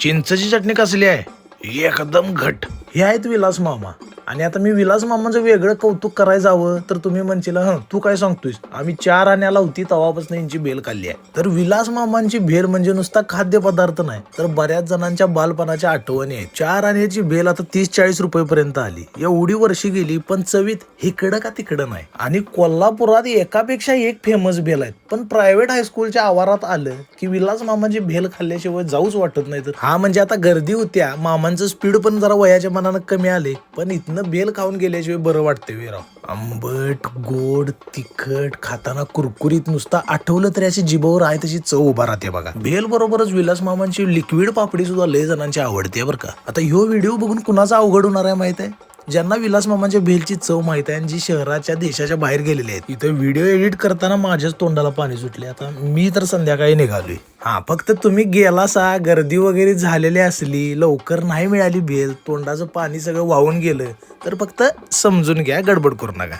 चिंचची चटणी कसली आहे? एकदम घट. हे आहेत विलास मामा. आणि आता मी विलास मामाचं वेगळं कौतुक करायला जावं तर तुम्ही म्हणशील हं तू काय सांगतोयस? आम्ही चार आण्याला होती तवापासून यांची भेल खाल्ली आहे. तर विलास मामांची भेल म्हणजे नुसता खाद्यपदार्थ नाही तर बऱ्याच जणांच्या बालपणाच्या आठवणी आहेत. चार आण्याची भेल आता तीस चाळीस रुपयेपर्यंत आली. एवढी वर्षी गेली पण चवीत हिकडं का तिकडं नाही. आणि कोल्हापुरात एकापेक्षा एक फेमस भेल आहेत. पण प्रायव्हेट हायस्कूलच्या आवारात आलं की विलास मामाची भेल खाल्ल्याशिवाय जाऊच वाटत नाही. तर हा म्हणजे आता गर्दी होत्या. मामांचं स्पीड पण जरा वयाच्या मनानं कमी आले पण इथनं बेल खाऊन गेल्याशिवाय बरं वाटते विराव आंबट गोड तिखट खाताना कुरकुरीत नुसता आठवलं तरी अशी जिभावर आहे तशी चव उभा राहते बघा. बेल बरोबरच विलास मामांची लिक्विड पापडी सुद्धा लय जणांची आवडते बरं का. आता ह्यो व्हिडिओ बघून कुणाचा अवघड होणार आहे माहीत आहे? ज्यांना विलास मामाच्या भेलची चव माहीत आहे आणि जी शहराच्या देशाच्या बाहेर गेलेली आहेत. इथं व्हिडिओ एडिट करताना माझ्याच तोंडाला पाणी सुटले आता मी तर संध्याकाळी निघालोय. हा फक्त तुम्ही गेलासा गर्दी वगैरे झालेली असली लवकर नाही मिळाली भेल तोंडाचं पाणी सगळं वाहून गेलं तर फक्त समजून घ्या गडबड करू नका.